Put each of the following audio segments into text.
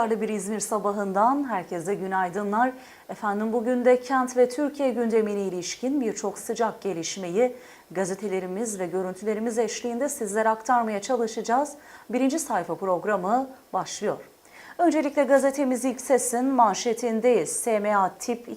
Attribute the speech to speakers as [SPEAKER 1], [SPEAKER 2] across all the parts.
[SPEAKER 1] Rüzgarlı bir İzmir sabahından herkese günaydınlar. Efendim bugün de kent ve Türkiye gündemine ilişkin birçok sıcak gelişmeyi gazetelerimiz ve görüntülerimiz eşliğinde sizlere aktarmaya çalışacağız. Birinci sayfa programı başlıyor. Öncelikle gazetemiz ilk sesin manşetindeyiz. SMA tip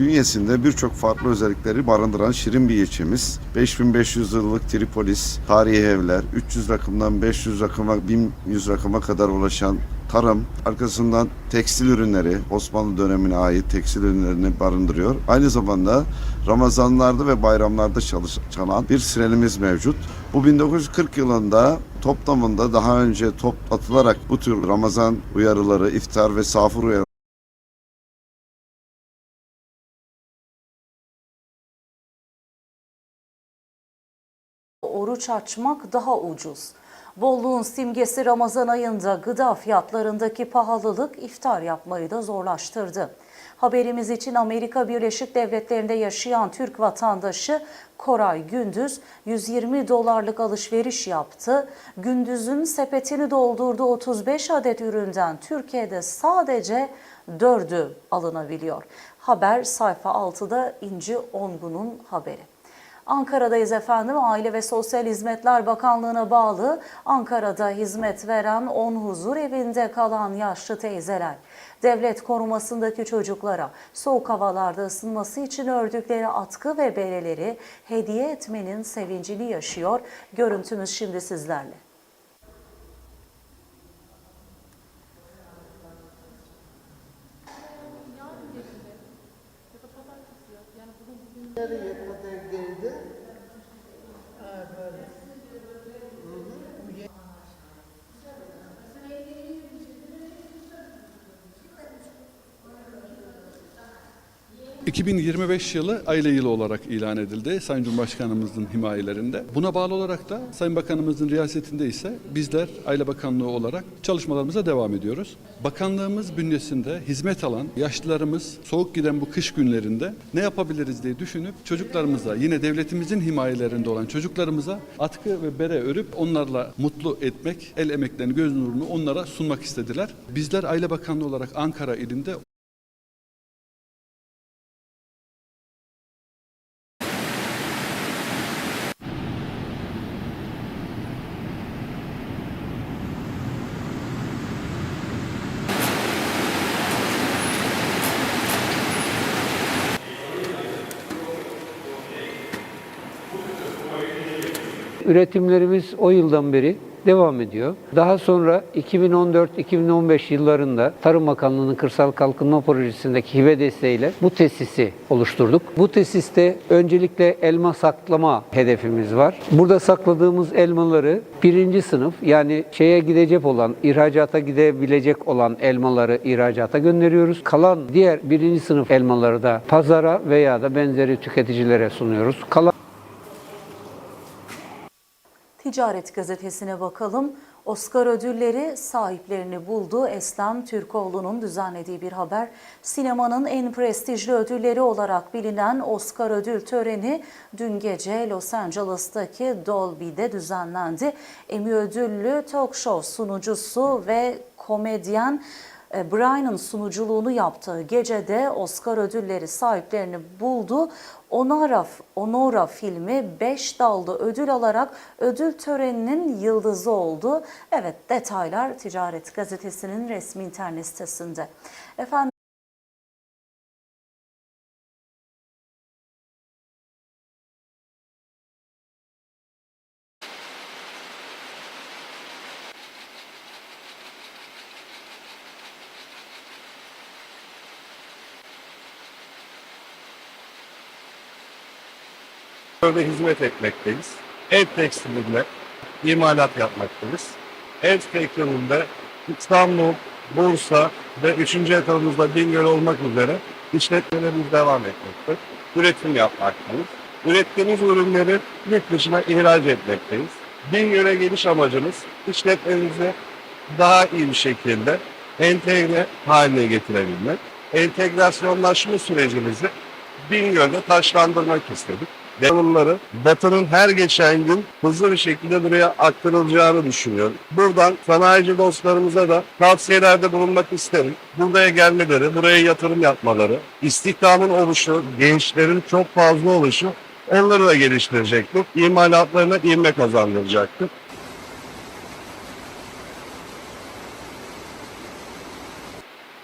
[SPEAKER 2] bünyesinde birçok farklı özellikleri barındıran şirin bir ilçemiz. 5500 yıllık Tripolis, tarihi evler, 300 rakımdan 500 rakıma, 1100 rakıma kadar ulaşan tarım, arkasından tekstil ürünleri, Osmanlı dönemine ait tekstil ürünlerini barındırıyor. Aynı zamanda Ramazanlarda ve bayramlarda çalış- çalan bir sirenimiz mevcut. Bu 1940 yılında toplamında daha önce top atılarak bu tür Ramazan uyarıları, iftar ve sahur uyarıları
[SPEAKER 1] oruç açmak daha ucuz. Bolluğun simgesi Ramazan ayında gıda fiyatlarındaki pahalılık iftar yapmayı da zorlaştırdı. Haberimiz için Amerika Birleşik Devletleri'nde yaşayan Türk vatandaşı Koray Gündüz 120 dolarlık alışveriş yaptı. Gündüz'ün sepetini doldurduğu 35 adet üründen Türkiye'de sadece 4'ü alınabiliyor. Haber sayfa 6'da İnci Ongun'un haberi. Ankara'dayız efendim. Aile ve Sosyal Hizmetler Bakanlığı'na bağlı Ankara'da hizmet veren 10 huzur evinde kalan yaşlı teyzeler. Devlet korumasındaki çocuklara soğuk havalarda ısınması için ördükleri atkı ve bereleri hediye etmenin sevincini yaşıyor. Görüntümüz şimdi sizlerle.
[SPEAKER 3] 2025 yılı aile yılı olarak ilan edildi Sayın Cumhurbaşkanımızın himayelerinde. Buna bağlı olarak da Sayın Bakanımızın riyasetinde ise bizler Aile Bakanlığı olarak çalışmalarımıza devam ediyoruz. Bakanlığımız bünyesinde hizmet alan yaşlılarımız soğuk giden bu kış günlerinde ne yapabiliriz diye düşünüp çocuklarımıza yine devletimizin himayelerinde olan çocuklarımıza atkı ve bere örüp onlarla mutlu etmek, el emeklerini, göz nurunu onlara sunmak istediler. Bizler Aile Bakanlığı olarak Ankara ilinde
[SPEAKER 4] Üretimlerimiz o yıldan beri devam ediyor. Daha sonra 2014-2015 yıllarında Tarım Bakanlığı'nın Kırsal Kalkınma Projesi'ndeki hibe desteğiyle bu tesisi oluşturduk. Bu tesiste öncelikle elma saklama hedefimiz var. Burada sakladığımız elmaları birinci sınıf yani şeye gidecek olan, ihracata gidebilecek olan elmaları ihracata gönderiyoruz. Kalan diğer birinci sınıf elmaları da pazara veya da benzeri tüketicilere sunuyoruz. Kalan
[SPEAKER 1] Ticaret gazetesine bakalım. Oscar ödülleri sahiplerini buldu. Eslem Türkoğlu'nun düzenlediği bir haber. Sinemanın en prestijli ödülleri olarak bilinen Oscar ödül töreni dün gece Los Angeles'taki Dolby'de düzenlendi. Emmy ödüllü talk show sunucusu ve komedyen Brian'ın sunuculuğunu yaptığı gecede Oscar ödülleri sahiplerini buldu. Onora, Onora filmi 5 dalda ödül alarak ödül töreninin yıldızı oldu. Evet detaylar Ticaret Gazetesi'nin resmi internet sitesinde. Efendim
[SPEAKER 5] Burada hizmet etmekteyiz. Ev tekstilinde imalat yapmaktayız. Ev sektöründe İstanbul, Bursa ve 3. etapımızda Bingöl olmak üzere işletmelerimiz devam etmekte. Üretim yapmaktayız. Ürettiğimiz ürünleri yurt dışına ihraç etmekteyiz. Bingöl'e geliş amacımız işletmemizi daha iyi bir şekilde entegre haline getirebilmek. Entegrasyonlaşma sürecimizi Bingöl'de taşlandırmak istedik. Bunları Batı'nın her geçen gün hızlı bir şekilde buraya aktarılacağını düşünüyorum. Buradan sanayici dostlarımıza da tavsiyelerde bulunmak isterim. Buraya gelmeleri, buraya yatırım yapmaları, istihdamın oluşu, gençlerin çok fazla oluşu onları da geliştirecektir. İmalatlarına ivme kazandıracaktır.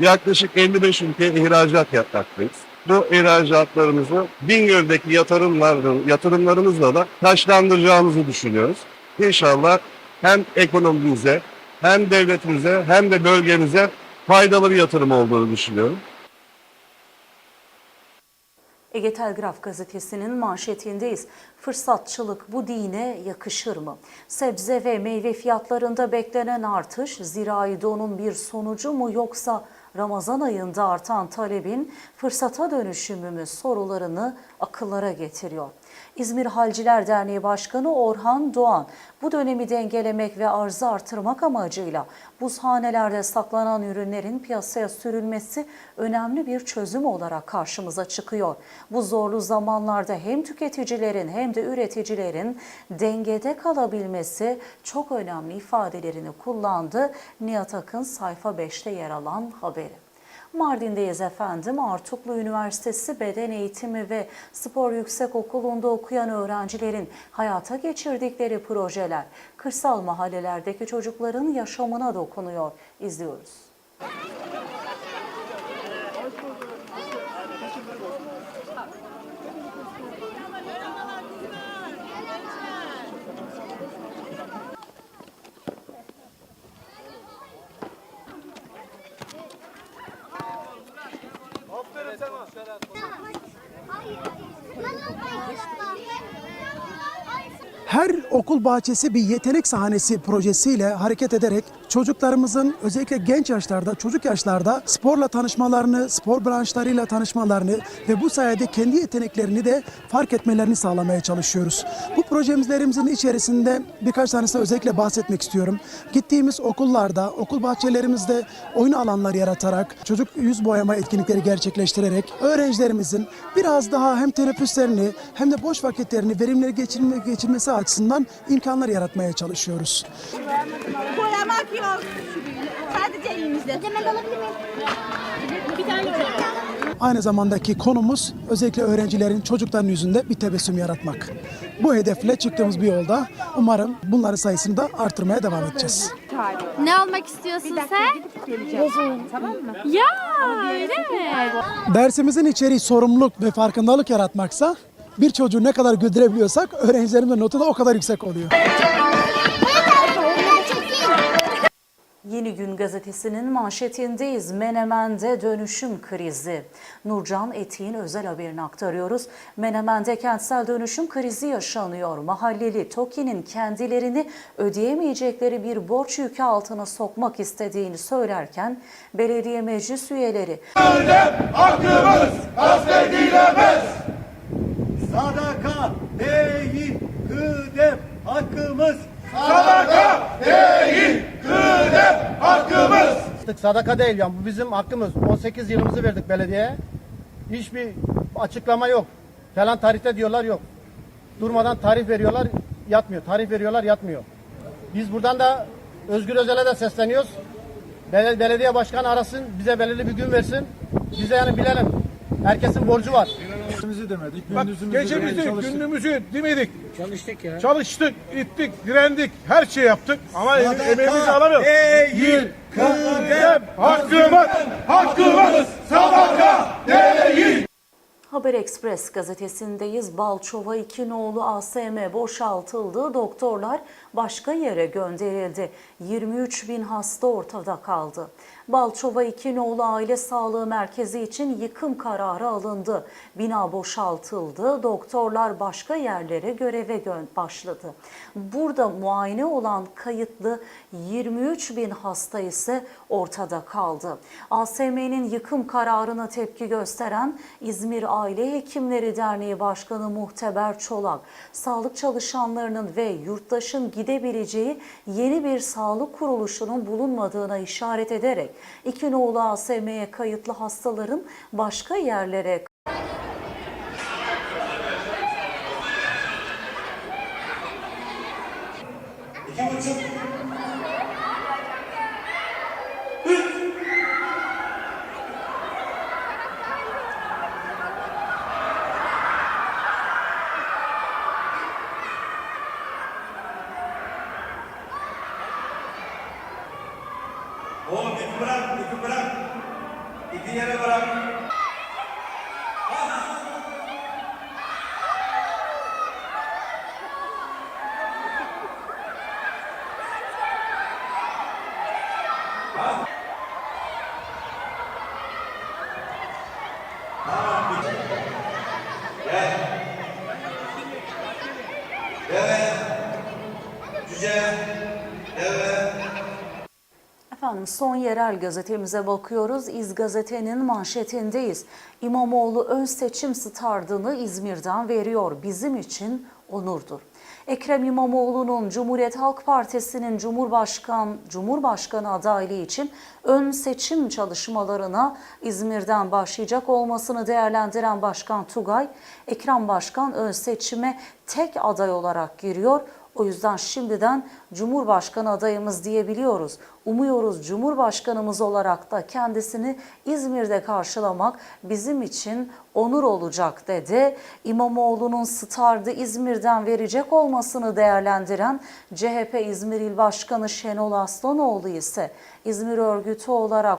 [SPEAKER 5] Yaklaşık 55 ülkeye ihracat yapmaktayız. Bu ihracatlarımızı Bingöl'deki yatırımların, yatırımlarımızla da taşlandıracağımızı düşünüyoruz. İnşallah hem ekonomimize hem devletimize hem de bölgemize faydalı bir yatırım olduğunu düşünüyorum.
[SPEAKER 1] Ege Telgraf gazetesinin manşetindeyiz. Fırsatçılık bu dine yakışır mı? Sebze ve meyve fiyatlarında beklenen artış zirai donun bir sonucu mu yoksa Ramazan ayında artan talebin fırsata dönüşümü mü sorularını akıllara getiriyor. İzmir Halciler Derneği Başkanı Orhan Doğan bu dönemi dengelemek ve arzı artırmak amacıyla buzhanelerde saklanan ürünlerin piyasaya sürülmesi önemli bir çözüm olarak karşımıza çıkıyor. Bu zorlu zamanlarda hem tüketicilerin hem de üreticilerin dengede kalabilmesi çok önemli ifadelerini kullandı. Nihat Akın sayfa 5'te yer alan haberi. Mardin'deyiz efendim. Artuklu Üniversitesi Beden Eğitimi ve Spor Yüksekokulu'nda okuyan öğrencilerin hayata geçirdikleri projeler kırsal mahallelerdeki çocukların yaşamına dokunuyor. İzliyoruz.
[SPEAKER 6] Her okul bahçesi bir yetenek sahnesi projesiyle hareket ederek çocuklarımızın özellikle genç yaşlarda, çocuk yaşlarda sporla tanışmalarını, spor branşlarıyla tanışmalarını ve bu sayede kendi yeteneklerini de fark etmelerini sağlamaya çalışıyoruz. Bu projelerimizin içerisinde birkaç tanesine özellikle bahsetmek istiyorum. Gittiğimiz okullarda, okul bahçelerimizde oyun alanları yaratarak, çocuk yüz boyama etkinlikleri gerçekleştirerek öğrencilerimizin biraz daha hem teneffüslerini hem de boş vakitlerini verimli geçirme, geçirmesi açısından imkanlar yaratmaya çalışıyoruz.
[SPEAKER 7] Boyamak yok. Sadece elimizde. Hemen alabilir miyim? Bir tane
[SPEAKER 6] Aynı zamandaki konumuz özellikle öğrencilerin, çocukların yüzünde bir tebessüm yaratmak. Bu hedefle çıktığımız bir yolda umarım bunların sayısını da artırmaya devam edeceğiz.
[SPEAKER 7] Ne almak istiyorsun sen? Tamam mı? Ya öyle mi?
[SPEAKER 6] Dersimizin içeriği sorumluluk ve farkındalık yaratmaksa bir çocuğu ne kadar güldürebiliyorsak öğrencilerimin notu da o kadar yüksek oluyor.
[SPEAKER 1] Yeni Gün gazetesinin manşetindeyiz. Menemen'de dönüşüm krizi. Nurcan Etiğin özel haberini aktarıyoruz. Menemen'de kentsel dönüşüm krizi yaşanıyor. Mahalleli TOKİ'nin kendilerini ödeyemeyecekleri bir borç yükü altına sokmak istediğini söylerken belediye meclis üyeleri
[SPEAKER 8] Sadaka değil kıdem hakkımız. Sadaka değil yani bu bizim hakkımız. 18 yılımızı verdik belediyeye. Hiçbir açıklama yok. Falan tarihte diyorlar yok. Durmadan tarih veriyorlar yatmıyor. Tarih veriyorlar yatmıyor. Biz buradan da Özgür Özel'e de sesleniyoruz. Bel- Belediye başkanı arasın bize belirli bir gün versin. Bize yani bilelim. Herkesin borcu var.
[SPEAKER 9] Bak gecemizi, gündüzümüzü demedik. Çalıştık ya. Çalıştık, ittik, direndik, her şey yaptık. Ama em- emeğimizi alamıyoruz. Değil, kıdem, hakkımız, hakkımız, sadaka değil.
[SPEAKER 1] Haber Express gazetesindeyiz. Balçova 2 nolu ASM boşaltıldı. Doktorlar başka yere gönderildi. 23 bin hasta ortada kaldı. Balçova İkinoğlu Aile Sağlığı Merkezi için yıkım kararı alındı. Bina boşaltıldı. Doktorlar başka yerlere göreve gö- başladı. Burada muayene olan kayıtlı 23 bin hasta ise ortada kaldı. ASM'nin yıkım kararına tepki gösteren İzmir Aile Hekimleri Derneği Başkanı Muhteber Çolak, sağlık çalışanlarının ve yurttaşın gidebileceği yeni bir sağlık kuruluşunun bulunmadığına işaret ederek İkinoğlu ASM'ye kayıtlı hastaların başka yerlere Efendim son yerel gazetemize bakıyoruz. İz gazetenin manşetindeyiz. İmamoğlu ön seçim stardını İzmir'den veriyor. Bizim için onurdur. Ekrem İmamoğlu'nun Cumhuriyet Halk Partisi'nin Cumhurbaşkan Cumhurbaşkanı adaylığı için ön seçim çalışmalarına İzmir'den başlayacak olmasını değerlendiren Başkan Tugay, Ekrem Başkan ön seçime tek aday olarak giriyor. O yüzden şimdiden Cumhurbaşkanı adayımız diyebiliyoruz. Umuyoruz Cumhurbaşkanımız olarak da kendisini İzmir'de karşılamak bizim için onur olacak dedi. İmamoğlu'nun stardı İzmir'den verecek olmasını değerlendiren CHP İzmir İl Başkanı Şenol Aslanoğlu ise İzmir örgütü olarak